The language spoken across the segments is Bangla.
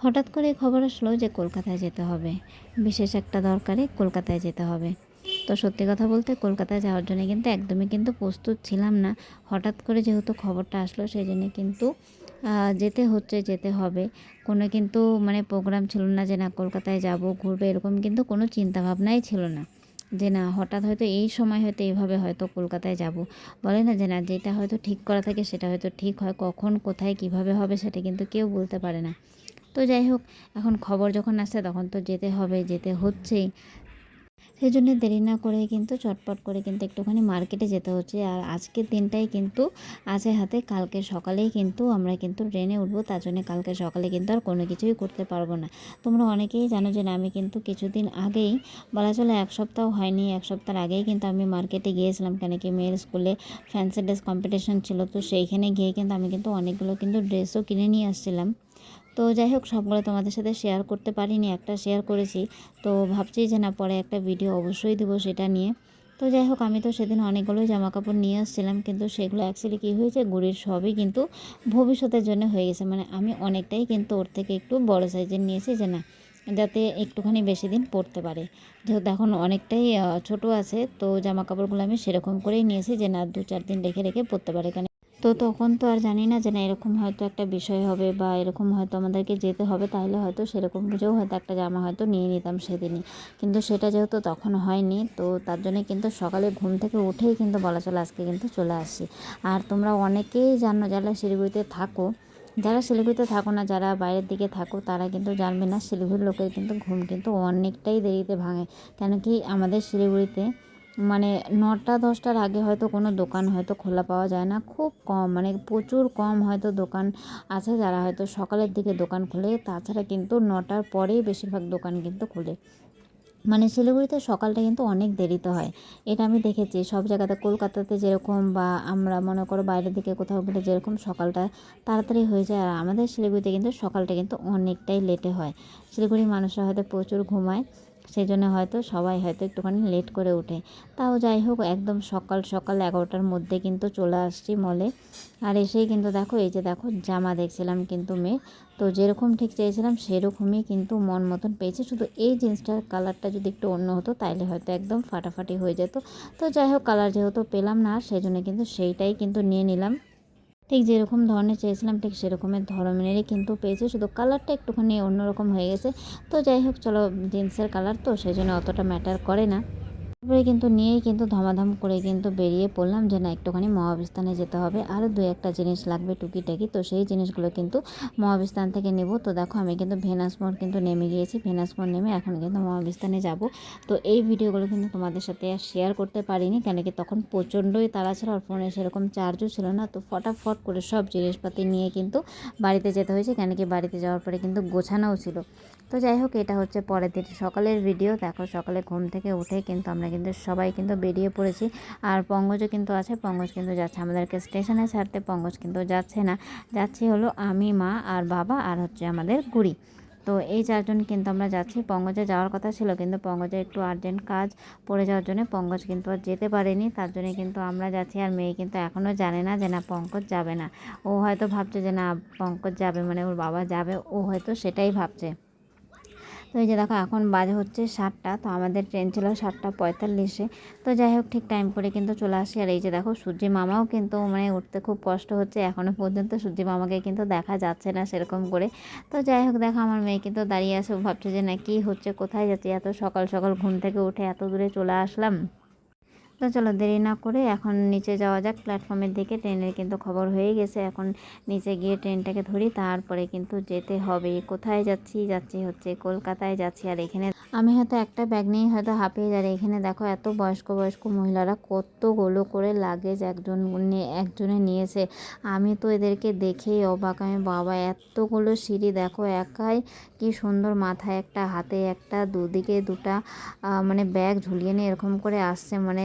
হঠাৎ করে খবর আসলো যে কলকাতায় যেতে হবে। বিশেষ একটা দরকারে কলকাতায় যেতে হবে। তো সত্যি কথা বলতে কলকাতায় যাওয়ার জন্য কিন্তু একদমই কিন্তু প্রস্তুত ছিলাম না। হঠাৎ করে যেহেতু খবরটা আসলো, সেই জন্য কিন্তু যেতে হচ্ছে, যেতে হবে। কোনো কিন্তু মানে প্রোগ্রাম ছিল না যে না কলকাতায় যাব, ঘুরবে, এরকম কিন্তু কোনো চিন্তা ভাবনাই ছিল না। যে না, হঠাৎ হয়তো এই সময় হয়তো এইভাবে হয়তো কলকাতায় যাব। বলে না যে না, যেটা হয়তো ঠিক করা থাকে সেটা হয়তো ঠিক হয়, কখন, কোথায়, কীভাবে হবে সেটা কিন্তু কেউ বলতে পারে না। তো যাই হোক, এখন খবর যখন আসছে তখন তো যেতে হবে, যেতে হচ্ছেই। সেই জন্য দেরি না করে কিন্তু, চটপট করে কিন্তু একটুখানি মার্কেটে যেতে হচ্ছে। আর আজকের দিনটাই কিন্তু আছে হাতে, কালকে সকালেই কিন্তু আমরা কিন্তু ট্রেনে উঠবো, তার জন্য কালকে সকালে কিন্তু আর কোনো কিছুই করতে পারব না। তোমরা অনেকেই জানো যে না, আমি কিন্তু কিছুদিন আগেই, বলা চলে এক সপ্তাহ হয়নি, এক সপ্তাহ আগেই কিন্তু আমি মার্কেটে গিয়েছিলাম, কেন কি মেয়ের স্কুলে ফ্যান্সি ড্রেস কম্পিটিশন ছিল, তো সেইখানে গিয়ে কিন্তু আমি কিন্তু অনেকগুলো কিন্তু ড্রেসও কিনে নিয়ে আসছিলাম। তো যাই হোক, সবগুলো তোমাদের সাথে শেয়ার করতে পারিনি, একটা শেয়ার করেছি। তো ভাবছি যে না, পরে একটা ভিডিও অবশ্যই দেবো সেটা নিয়ে। তো যাই হোক, আমি তো সেদিন অনেকগুলোই জামা কাপড় নিয়ে আসছিলাম, কিন্তু সেগুলো অ্যাকচুয়ালি কী হয়েছে গুড়ির সবই কিন্তু ভবিষ্যতের জন্য হয়ে গেছে। মানে আমি অনেকটাই কিন্তু ওর থেকে একটু বড় সাইজের নিয়েছি যে না, যাতে একটুখানি বেশি দিন পরতে পারে। যেহেতু এখন অনেকটাই ছোট আছে, তো জামা কাপড়গুলো আমি সেরকম করেই নিয়েছি যে না দু চার দিন রেখে রেখে পরতে পারে। কারণ তো তখন তো আর জানি না যে না এরকম হয়তো একটা বিষয় হবে বা এরকম হয়তো আমাদেরকে যেতে হবে, তাহলে হয়তো সেরকম বুঝেও হয়তো একটা জামা হয়তো নিয়ে নিতাম সেদিনই। কিন্তু সেটা যেহেতু তখন হয়নি, তো তার জন্য কিন্তু সকালে ঘুম থেকে উঠেই কিন্তু বলা চলে আজকে কিন্তু চলে আসছি। আর তোমরা অনেকেই জানো যারা শিলিগুড়িতে থাকো, যারা শিলিগুড়িতে থাকো না, যারা বাইরের দিকে থাকো, তারা কিন্তু জানবে না শিলিগুড়ির লোকের কিন্তু ঘুম কিন্তু অনেকটাই দেরিতে ভাঙে। কেন কি আমাদের শিলিগুড়িতে মানে নটা, দশটার আগে হয়তো কোনো দোকান হয়তো খোলা পাওয়া যায় না। খুব কম মানে প্রচুর কম হয়তো দোকান আছে যারা হয়তো সকালের দিকে দোকান খোলে। তাছাড়া কিন্তু নটার পরেই বেশিরভাগ দোকান কিন্তু খোলে। মানে শিলিগুড়িতে সকালটা কিন্তু অনেক দেরিতে হয়। এটা আমি দেখেছি। সব জায়গাতে কলকাতাতে যেরকম বা আমরা মনে করো বাইরের দিকে কোথাও গেলে যেরকম সকালটা তাড়াতাড়ি হয়ে যায়, আর আমাদের শিলিগুড়িতে কিন্তু সকালটা কিন্তু অনেকটাই লেটে হয়। শিলিগুড়ির মানুষরা হয়তো প্রচুর ঘুমায়। সেই জন্য হয়তো সবাই হয়তো একটুখানি লেট করে ওঠে। তাও যাই হোক, একদম সকাল সকাল এগারোটার মধ্যে কিন্তু চলে আসছি মলে আর এসেই কিন্তু দেখো, এই যে দেখো, জামা দেখছিলাম কিন্তু মেয়ে। তো যেরকম ঠিক চেয়েছিলাম, সেরকমই কিন্তু মন মতন পেয়েছি। শুধু এই জিন্সটার কালারটা যদি একটু অন্য হতো, তাইলে হয়তো একদম ফাটাফাটি হয়ে যেত। তো যাই হোক কালার যেহেতু পেলাম না সেই জন্য কিন্তু সেইটাই কিন্তু নিয়ে নিলাম। ঠিক যেরকম ধরনের চেয়েছিলাম, ঠিক সেরকমের ধরনেরই কিন্তু পেয়েছি। শুধু কালারটা একটুখানি অন্যরকম হয়ে গেছে। তো যাই হোক, চলো জিন্সের কালার তো, সেই জন্য অতটা ম্যাটার করে না। তারপরে কিন্তু নিয়েই কিন্তু ধমাধম করে কিন্তু বেরিয়ে পড়লাম যে না, একটুখানি মহাবিস্তানে যেতে হবে। আরও দু একটা জিনিস লাগবে টুকিটাকি। তো সেই জিনিসগুলো কিন্তু মহাবিস্তান থেকে নেব। তো দেখো, আমি কিন্তু ভেনাস মোড় কিন্তু নেমে গিয়েছি। ভেনাস মোড় নেমে এখন কিন্তু মহাবিস্তানে যাব। তো এই ভিডিওগুলো কিন্তু তোমাদের সাথে আর শেয়ার করতে পারিনি, কেন কি তখন প্রচণ্ডই তাড়া ছিল আর ফোনে সেরকম চার্জও ছিল না। তো ফটাফট করে সব জিনিসপাতি নিয়ে কিন্তু বাড়িতে যেতে হয়েছে, কেন কি বাড়িতে যাওয়ার পরে কিন্তু গোছানোও ছিল। তো যাই হোক, এটা হচ্ছে পরের দিন। সকালের ভিডিও দেখো সকালে ঘুম থেকে উঠে কিন্তু আমরা কিন্তু সবাই কিন্তু বেরিয়ে পড়েছি। আর পঙ্গজও কিন্তু আছে পঙ্গজ কিন্তু যাচ্ছে আমাদেরকে স্টেশনে ছাড়তে পঙ্গজ কিন্তু যাচ্ছে না। যাচ্ছি হলো আমি, মা আর বাবা আর হচ্ছে আমাদের গুড়ি। তো এই চারজন কিন্তু আমরা যাচ্ছি। পঙ্গজে যাওয়ার কথা ছিল, কিন্তু পঙ্কজে একটু আর্জেন্ট কাজ পড়ে যাওয়ার জন্য পঙ্গজ কিন্তু আর যেতে পারেনি। তার জন্য কিন্তু আমরা যাচ্ছি আর মেয়ে কিন্তু এখনও জানে না যে না পঙ্কজ যাবে না। ও হয়তো ভাবছে যে না পঙ্কজ যাবে মানে ওর বাবা যাবে, ও হয়তো সেটাই ভাবছে। তো এই যে দেখো, এখন বাজে হচ্ছে সাতটা, তো আমাদের ট্রেন ছিল সাতটা পঁয়তাল্লিশে। তো যাই হোক, ঠিক টাইম করে কিন্তু চলে আসি। আর এই যে দেখো, সূর্যি মামাও কিন্তু মানে উঠতে খুব কষ্ট হচ্ছে। এখনও পর্যন্ত সূর্যি মামাকে কিন্তু দেখা যাচ্ছে না সেরকম করে। তো যাই হোক, দেখো, আমার মেয়ে কিন্তু দাঁড়িয়ে আছে। ভাবছে যে না, কী হচ্ছে, কোথায় যাচ্ছে? এত সকাল সকাল ঘুম থেকে উঠে এত দূরে চলে আসলাম। তো চলো দেরি না করে এখন নিচে যাওয়া যাক। প্ল্যাটফর্মের দিকে ট্রেনের কিন্তু খবর হয়ে গেছে। এখন নিচে গিয়ে ট্রেনটাকে ধরি, তারপরে কিন্তু যেতে হবে। কোথায় যাচ্ছি? যাচ্ছি হচ্ছে কলকাতায়, যাচ্ছি আর এখানে আমি হয়তো একটা ব্যাগ নিয়েই হয়তো হাঁপিয়ে যাই। এখানে দেখো এত বয়স্ক বয়স্ক মহিলারা কতগুলো করে লাগেজ একজন নিয়ে একজনে নিয়েছে। আমি তো এদেরকে দেখেই অবাক। আমি, বাবা, এতগুলো সিঁড়ি দেখো একাই কি সুন্দর মাথায় একটা, হাতে একটা, দুদিকে দুটা মানে ব্যাগ ঝুলিয়ে নিয়ে এরকম করে আসছে। মানে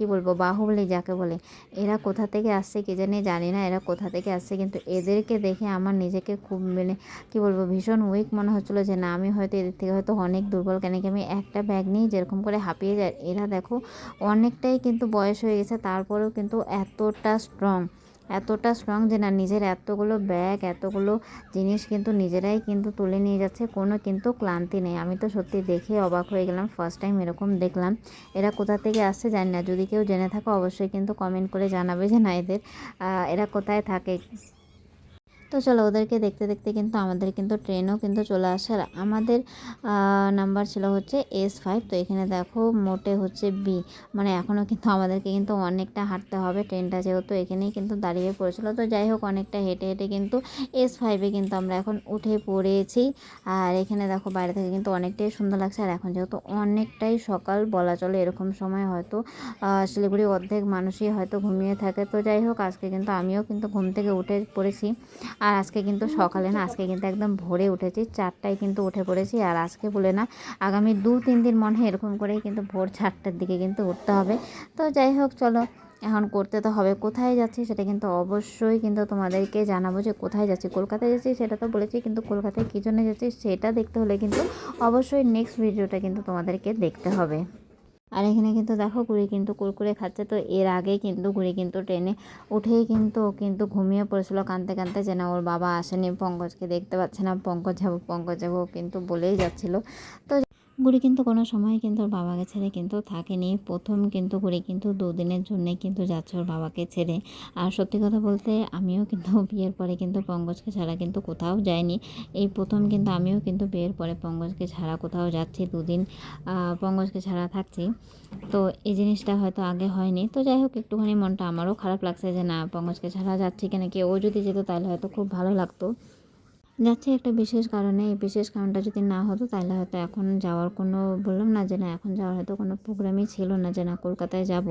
কি বলব, বাহুবলি যাকে বলে। এরা কোথা থেকে আসছে কে জানি জানি না, এরা কোথা থেকে আসছে, কিন্তু এদেরকে দেখে আমার নিজেকে খুব মানে কি বলব, ভীষণ উইক মনে হচ্ছিল যে, না, আমি হয়তো এদের থেকে হয়তো অনেক দুর্বল, কেন কি আমি একটা ব্যাগ নিয়ে যেরকম করে হাঁপিয়ে যায় এরা দেখো অনেকটাই কিন্তু বয়স হয়ে গেছে, তারপরেও কিন্তু এতটা স্ট্রং এতটা স্ট্রং যে না, নিজের এতগুলো ব্যাগ এতগুলো জিনিস কিন্তু নিজেরাই কিন্তু তুলে নিয়ে যাচ্ছে, কোনো কিন্তু ক্লান্তি নেই। আমি তো সত্যি দেখে অবাক হয়ে গেলাম ফার্স্ট টাইম এরকম দেখলাম। এরা কোথা থেকে আসছে জানি না, যদি কেউ জেনে থাকো অবশ্যই কিন্তু কমেন্ট করে জানাবে যে না এদের এরা কোথায় থাকে। তো চলো ওদেরকে দেখতে দেখতে কিন্তু আমাদের কিন্তু ট্রেনও কিন্তু চলে আসে। আর আমাদের নাম্বার ছিল হচ্ছে এস ফাইভ তো এখানে দেখো মোটে হচ্ছে বি মানে এখনও কিন্তু আমাদেরকে কিন্তু অনেকটা হাঁটতে হবে ট্রেনটা যেহেতু এখানেই কিন্তু দাঁড়িয়ে পড়েছিল। তো যাই হোক, অনেকটা হেঁটে হেঁটে কিন্তু এস ফাইভে কিন্তু আমরা এখন উঠে পড়েছি। আর এখানে দেখো বাইরে থেকে কিন্তু অনেকটাই সুন্দর লাগছে। আর এখন যেহেতু অনেকটাই সকাল, বলা চলে এরকম সময় হয়তো শিলিগুড়ি অর্ধেক মানুষই হয়তো ঘুমিয়ে থাকে। তো যাই হোক, আজকে কিন্তু আমিও কিন্তু ঘুম থেকে উঠে পড়েছি। আর আজকে কিন্তু সকালে না, আজকে কিন্তু একদম ভোরে উঠেছি, চারটায় কিন্তু উঠে পড়েছি। আর আজকে বলে না, আগামী দু, তিন দিন মনে হয় এরকম করেই কিন্তু ভোর চারটার দিকে কিন্তু উঠতে হবে। তো যাই হোক, চলো, এখন করতে তো হবে। কোথায় যাচ্ছি সেটা কিন্তু অবশ্যই কিন্তু তোমাদেরকে জানাব যে কোথায় যাচ্ছি, কলকাতায় যাচ্ছি সেটা তো বলেছি, কিন্তু কলকাতায় কী জন্য যাচ্ছি সেটা দেখতে হলে কিন্তু অবশ্যই নেক্সট ভিডিওটা কিন্তু তোমাদেরকে দেখতে হবে। আর এখানে কিন্তু দেখো গুড়ি কিন্তু কুরকুরে খাচ্ছে। তো এর আগে কিন্তু গুড়ি কিন্তু ট্রেনে উঠেই কিন্তু কিন্তু ঘুমিয়ে পড়েছিল কাঁদতে কাঁদতে যে ওর বাবা আসেনি। পঙ্কজকে দেখতে পাচ্ছে না। পঙ্কজ যাব পঙ্কজ যাব কিন্তু বলেই যাচ্ছিল। তো গুড়ি কিন্তু কোনো সময় কিন্তু ওর বাবাকে ছেড়ে কিন্তু থাকেনি। প্রথম কিন্তু গুড়ি কিন্তু দুদিনের জন্যে কিন্তু যাচ্ছে ওর বাবাকে ছেড়ে। আর সত্যি কথা বলতে আমিও কিন্তু বিয়ের পরে কিন্তু পঙ্কজকে ছাড়া কিন্তু কোথাও যাইনি। এই প্রথম কিন্তু আমিও কিন্তু বিয়ের পরে পঙ্কজকে ছাড়া কোথাও যাচ্ছি দুদিন আহ, পঙ্কজকে ছাড়া থাকছি। তো এই জিনিসটা হয়তো আগে হয়নি। তো যাই হোক একটুখানি মনটা আমারও খারাপ লাগছে যে না পঙ্কজকে ছাড়া যাচ্ছি কেন কি? ও যদি যেত তাহলে হয়তো খুব ভালো লাগতো। যাচ্ছে একটা বিশেষ কারণে। এই বিশেষ কারণটা যদি না হতো, তাহলে হয়তো এখন যাওয়ার কোনো বললাম না যে না, এখন যাওয়ার হয়তো কোনো প্রোগ্রামই ছিল না যে না কলকাতায় যাব।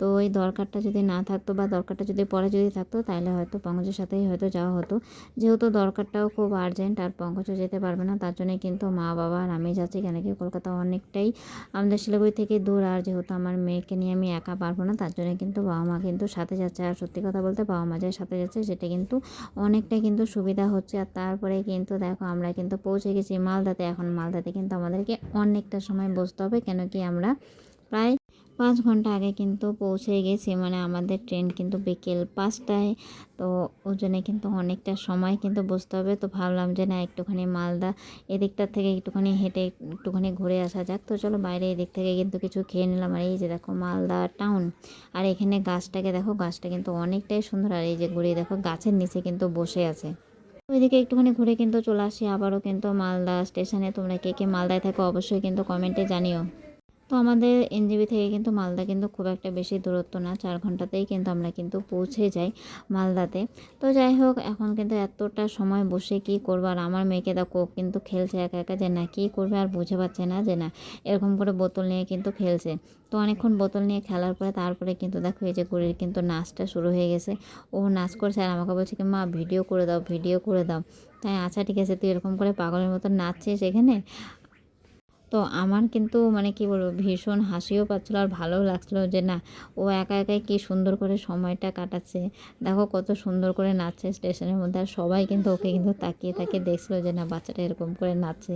তো এই দরকারটা যদি না থাকতো বা দরকারটা যদি পরে যদি থাকতো, তাহলে হয়তো পঙ্কজের সাথেই হয়তো যাওয়া হতো। যেহেতু দরকারটাও খুব আর্জেন্ট আর পঙ্কজও যেতে পারবে না, তার জন্য কিন্তু মা, বাবা আর আমি যাচ্ছি কেন কি কলকাতা অনেকটাই আমাদের শিলিগুড়ি থেকে দূর। আর যেহেতু আমার মেয়েকে নিয়ে আমি একা পারব না, তার জন্য কিন্তু বাবা মা কিন্তু সাথে যাচ্ছে। আর সত্যি কথা বলতে বাবা মা যে সাথে যাচ্ছে, সেটা কিন্তু অনেকটাই কিন্তু সুবিধা হচ্ছে। আর তারপরে কিন্তু দেখো, আমরা কিন্তু পৌঁছে গেছি মালদাতে। এখন মালদাতে কিন্তু আমাদেরকে অনেকটা সময় বসতে হবে, কেন কি আমরা প্রায় পাঁচ ঘণ্টা আগে কিন্তু পৌঁছে গেছি। মানে আমাদের ট্রেন কিন্তু বিকেল পাঁচটায়। তো ওই জন্যে কিন্তু অনেকটা সময় কিন্তু বসতে হবে। তো ভাবলাম যে না, একটুখানি মালদা এদিকটার থেকে একটুখানি হেঁটে একটুখানি ঘুরে আসা যাক। তো চলো বাইরে এদিক থেকে কিন্তু কিছু খেয়ে নিলাম। আর এই যে দেখো মালদা টাউন আর এখানে গাছটাকে দেখো, গাছটা কিন্তু অনেকটাই সুন্দর। আর এই যে ঘুরে দেখো গাছের নিচে কিন্তু বসে আছে। ওইদিকে একটুখানি ঘুরে কিন্তু চলে আসি। আবারও কিন্তু মালদা স্টেশনে তোমরা কে কে মালদায় থাকো অবশ্যই কিন্তু কমেন্টে জানিও। তো আমাদের এনজিবি থেকে কিন্তু মালদা কিন্তু খুব একটা বেশি দূরত্ব না, চার ঘন্টাতেই কিন্তু আমরা কিন্তু পৌঁছে যাই মালদাতে। তো যাই হোক, এখন কিন্তু এতটা সময় বসে কি করব? আর আমার মেয়েকে দেখো কিন্তু খেলছে একা একা যে না, কী করবে আর বুঝে পাচ্ছে না যে না, এরকম করে বোতল নিয়ে কিন্তু খেলছে। তো অনেকক্ষণ বোতল নিয়ে খেলার পরে তারপরে কিন্তু দেখো এই যে গুড়ির কিন্তু নাচটা শুরু হয়ে গেছে। ও নাচ করছে আর আমাকে বলছে কি, মা, ভিডিও করে দাও, ভিডিও করে দাও। তাই আচ্ছা ঠিক আছে, তুই এরকম করে পাগলের মতো নাচছিস এখানে? তো আমার কিন্তু মানে কি বলব, ভীষণ হাসিও পাচ্ছিলো আর ভালোও লাগছিল যে না, ও একা একাই কি সুন্দর করে সময়টা কাটাচ্ছে। দেখো কত সুন্দর করে নাচছে স্টেশনের মধ্যে আর সবাই কিন্তু ওকে কিন্তু তাকিয়ে তাকিয়ে দেখছিলো যে না, বাচ্চাটা এরকম করে নাচছে।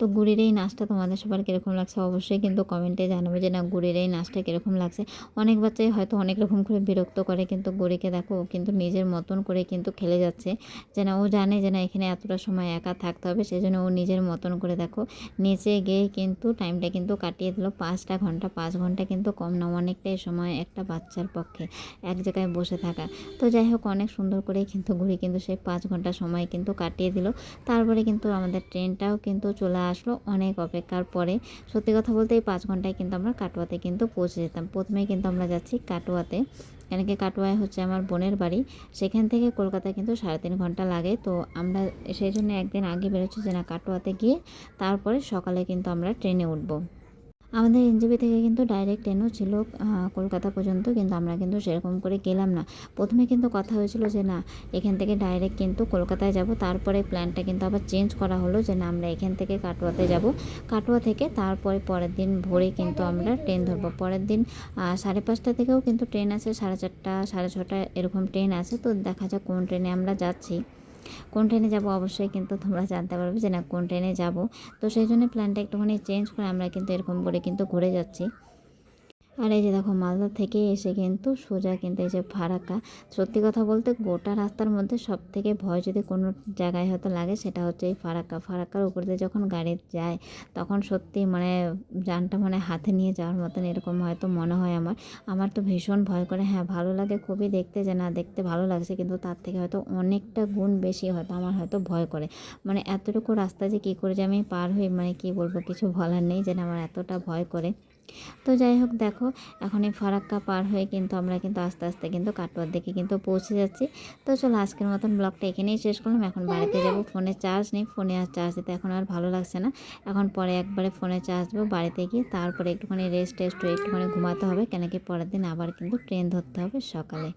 তো গুড়ির এই নাচটা তোমাদের সবার কীরকম লাগছে? অবশ্যই কিন্তু কমেন্টে জানাবে যে, না, গুড়ির এই নাচটা কীরকম লাগছে? অনেক বাচ্চাই হয়তো অনেক রকম করে বিরক্ত করে, কিন্তু গুড়িকে দেখো, ও কিন্তু নিজের মতন করে কিন্তু খেলে যাচ্ছে। যে ও জানে যে, না, এখানে এতটা সময় একা থাকতে হবে। সেই জন্য ও নিজের মতন করে দেখো, নিচে গিয়ে কিন্তু টাইমটা কিন্তু কাটিয়ে দিল। পাঁচটা ঘণ্টা, পাঁচ ঘণ্টা কিন্তু কম না, অনেকটাই সময় একটা বাচ্চার পক্ষে এক জায়গায় বসে থাকা। তো যাই হোক, অনেক সুন্দর করে কিন্তু ঘুরি কিন্তু সেই পাঁচ ঘণ্টা সময় কিন্তু কাটিয়ে দিল। তারপরে কিন্তু আমাদের ট্রেনটাও কিন্তু চলে আসলো অনেক অপেক্ষার পরে। সত্যি কথা বলতে এই পাঁচ ঘন্টায় কিন্তু আমরা কাটোয়াতে কিন্তু পৌঁছে যেতাম। প্রথমে কিন্তু আমরা যাচ্ছি কাটোয়াতে। কেন কি কাটোয়ায় হচ্ছে আমার বোনের বাড়ি। সেখান থেকে কলকাতা কিন্তু সাড়ে তিন ঘণ্টা লাগে। তো আমরা সেই জন্য একদিন আগে বেরোচ্ছি যে না কাটোয়াতে গিয়ে তারপরে সকালে কিন্তু আমরা ট্রেনে উঠবো। আমাদের এনজিবি থেকে কিন্তু ডাইরেক্ট ট্রেনও ছিল কলকাতা পর্যন্ত, কিন্তু আমরা কিন্তু সেরকম করে গেলাম না। প্রথমে কিন্তু কথা হয়েছিল যে, না, এখান থেকে ডাইরেক্ট কিন্তু কলকাতায় যাব। তারপরে প্ল্যানটা কিন্তু আবার চেঞ্জ করা হলো যে, না, আমরা এখান থেকে কাটোয়াতে যাব। কাটোয়া থেকে তারপরে পরের দিন ভোরে কিন্তু আমরা ট্রেন ধরবো। পরের দিন সাড়ে পাঁচটা থেকেও কিন্তু ট্রেন আছে, সাড়ে চারটা, সাড়ে ছটা এরকম ট্রেন আছে, তো দেখা যাক কোন ট্রেনে আমরা যাচ্ছি। কোন ট্রেনে যাব অবশ্যই কিন্তু তোমরা জানতে পারবে যে না কোন ট্রেনে যাব। তো সেই জন্য প্ল্যানটা একটুখানি চেঞ্জ করে আমরা কিন্তু এরকম করে কিন্তু ঘুরে যাচ্ছি। আর এই যে দেখো মালদা থেকে এসে কিন্তু সোজা কিন্তু এই যে ফারাক্কা। সত্যি কথা বলতে গোটা রাস্তার মধ্যে সব থেকে ভয় যদি কোনো জায়গায় হয়তো লাগে সেটা হচ্ছে এই ফারাক্কা। ফারাক্কার উপর দিয়ে যখন গাড়ি যায়, তখন সত্যি মানে যানটা মানে হাতে নিয়ে যাওয়ার মতন এরকম হয়তো মনে হয় আমার। আমার তো ভীষণ ভয় করে হ্যাঁ ভালো লাগে খুবই দেখতে যে না, দেখতে ভালো লাগছে কিন্তু তার থেকে হয়তো অনেকটা গুণ বেশি হয়তো আমার হয়তো ভয় করে। মানে এতটুকু রাস্তা যে কী করে যে আমি পার হই মানে কি বলব, কিছু বলার নেই যে না, আমার এতটা ভয় করে। তো যাই হোক দেখো, এখন এই ফারাক্কা পার হয়ে কিন্তু আমরা কিন্তু আস্তে আস্তে কিন্তু কাটোয়ার দিকে কিন্তু পৌঁছে যাচ্ছি। তো চলো আজকের মতন ব্লগটা এখানেই শেষ করলাম। এখন বাড়িতে যাব, ফোনে চার্জ নেই, ফোনে আর চার্জ দিতে এখন আর ভালো লাগছে না। এখন পরে একবারে ফোনে চার্জ দেবো বাড়িতে গিয়ে, তারপরে একটুখানি রেস্ট টেস্ট হয়ে একটুখানি ঘুমাতে হবে, কেন কি পরের দিন আবার কিন্তু ট্রেন ধরতে হবে সকালে।